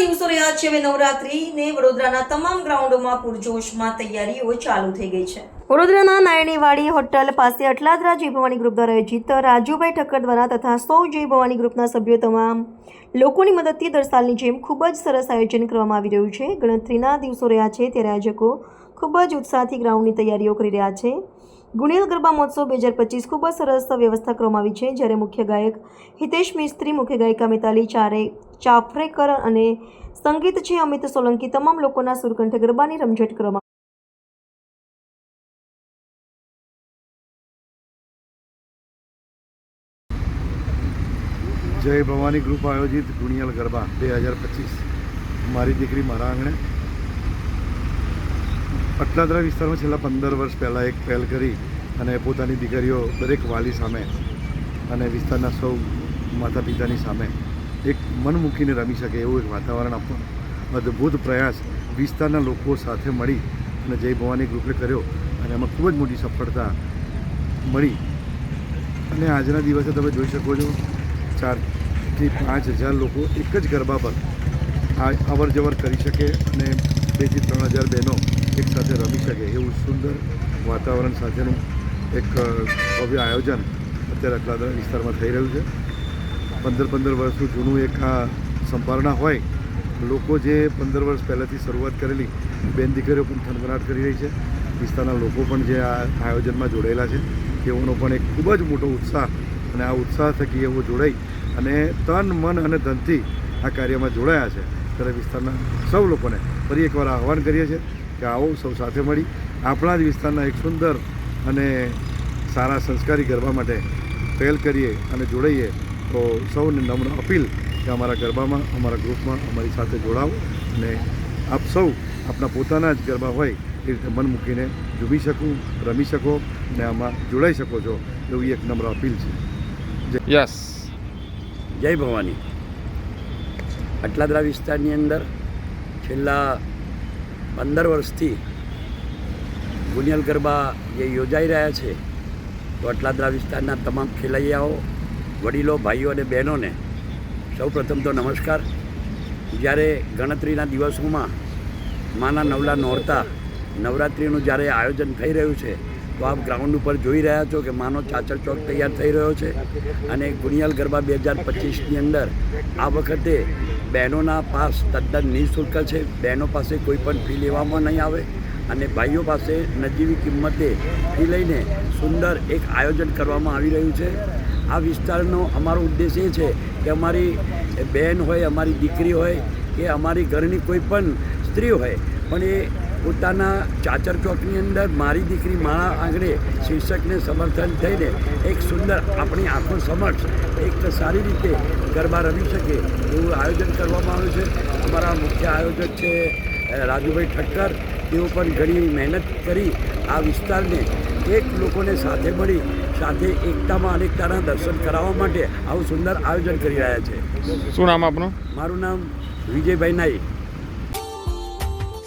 દિવસો રહ્યા છે હવે નવરાત્રીને વડોદરાના તમામ ગ્રાઉન્ડોમાં પૂરજોશમાં તૈયારીઓ ચાલુ થઈ ગઈ છે. વડોદરાના નાયણીવાડી હોટલ પાસે અટલાદરા જય ભવાની ગ્રુપ દ્વારા આયોજિત રાજુભાઈ ઠક્કર દ્વારા તથા સૌ જય ભવાની ગ્રુપના સભ્યો તમામ લોકોની મદદથી દર સાલની જેમ ખૂબ જ સરસ આયોજન કરવામાં આવી રહ્યું છે. ગણતરીના દિવસો રહ્યા છે, ત્યારે આયોજકો ખૂબ જ ઉત્સાહથી ગ્રાઉન્ડની તૈયારીઓ કરી રહ્યા છે. ગુણેલ ગરબા મહોત્સવ બે હજાર પચીસ ખૂબ જ સરસ વ્યવસ્થા કરવામાં આવી છે, જ્યારે મુખ્ય ગાયક હિતેશ મિસ્ત્રી, મુખ્ય ગાયિકા મિતાલી ચારે, ચાફરેકર અને સંગીત છે અમિત સોલંકી તમામ લોકોના સુરકંઠે ગરબાની રમઝટ કરવામાં જય ભવાની ગ્રુપ આયોજિત ગુણિયલ ગરબા બે હજાર પચીસ. મારી દીકરી મારા આંગણે અટલાદરા વિસ્તારમાં છેલ્લા પંદર વર્ષ પહેલાં એક પહેલ કરી અને પોતાની દીકરીઓ દરેક વાલી સામે અને વિસ્તારના સૌ માતા પિતાની સામે એક મન મૂકીને રમી શકે એવું એક વાતાવરણ આપવાનો અદ્ભુત પ્રયાસ વિસ્તારના લોકો સાથે મળી અને જય ભવાની ગ્રુપે કર્યો અને એમાં ખૂબ જ મોટી સફળતા મળી. અને આજના દિવસે તમે જોઈ શકો છો ચારથી પાંચ હજાર લોકો એક જ ગરબા પર અવર જવર કરી શકે અને બેથી ત્રણ હજાર બહેનો એકસાથે રમી શકે એવું સુંદર વાતાવરણ સાથેનું એક ભવ્ય આયોજન અત્યારે અકલાદરા વિસ્તારમાં થઈ રહ્યું છે. પંદર પંદર વર્ષનું જૂનું એક આ સંભારણા હોય, લોકો જે પંદર વર્ષ પહેલાંથી શરૂઆત કરેલી, બેન દીકરીઓ પણ થનગનાટ કરી રહી છે. વિસ્તારના લોકો પણ જે આ આયોજનમાં જોડાયેલા છે, તેઓનો પણ એક ખૂબ જ મોટો ઉત્સાહ અને આ ઉત્સાહ થકી એવો જોડાઈ અને તન, મન અને ધનથી આ કાર્યમાં જોડાયા છે. ત્યારે વિસ્તારના સૌ લોકોને ફરી એકવાર આહવાન કરીએ છીએ. કે આવો સૌ સાથે મળી. આપણા જ વિસ્તારના એક સુંદર અને સારા સંસ્કારી ગરબા માટે પહેલ કરીએ અને જોડાઈએ તો સૌને નમ્ર અપીલ કે અમારા ગરબામાં અમારા ગ્રુપમાં અમારી સાથે જોડાવો અને આપ સૌ આપણા પોતાના જ ગરબા હોય એ રીતે મન મૂકીને ઝૂમી શકું રમી શકો અને આમાં જોડાઈ શકો છો એવી એક નમ્ર અપીલ છે. યસ. જય ભવાની. આટલાદરા વિસ્તારની અંદર છેલ્લા પંદર વર્ષથી ગુનિયલ ગરબા જે યોજાઈ રહ્યા છે, તો અટલાદરા વિસ્તારના તમામ ખેલૈયાઓ, વડીલો, ભાઈઓ અને બહેનોને સૌપ્રથમ તો નમસ્કાર. જ્યારે ગણતરીના દિવસોમાં માના નવલા નોરતા નવરાત્રિનું જ્યારે આયોજન થઈ રહ્યું છે તો આપ ગ્રાઉન્ડ ઉપર જોઈ રહ્યા છો કે માનો ચાચર ચોક તૈયાર થઈ રહ્યો છે અને ગુનિયાલ ગરબા બે હજાર પચીસની અંદર આ વખતે બહેનોના પાસ તદ્દન નિઃશુલ્ક છે. બહેનો પાસે કોઈ પણ ફી લેવામાં નહીં આવે અને ભાઈઓ પાસે નજીવી કિંમતે ફી લઈને સુંદર એક આયોજન કરવામાં આવી રહ્યું છે. આ વિસ્તારનો અમારો ઉદ્દેશ એ છે કે અમારી બહેન હોય, અમારી દીકરી હોય કે અમારી ઘરની કોઈ પણ સ્ત્રી હોય, પણ એ પોતાના ચાચર ચોકની અંદર મારી દીકરી મારા આંગણે શીર્ષકને સમર્થન થઈને એક સુંદર આપણી આંખો સમક્ષ એક સારી રીતે ગરબા રમી શકે એવું આયોજન કરવામાં આવ્યું છે. અમારા મુખ્ય આયોજક છે રાજુભાઈ ઠક્કર. તેઓ પણ ઘણી મહેનત કરી આ વિસ્તારને એક લોકોને સાથે મળી સાથે એકતામાં અનેકતાના દર્શન કરાવવા માટે આવું સુંદર આયોજન કરી રહ્યા છે. શું નામ આપનું? મારું નામ વિજયભાઈ નાઈ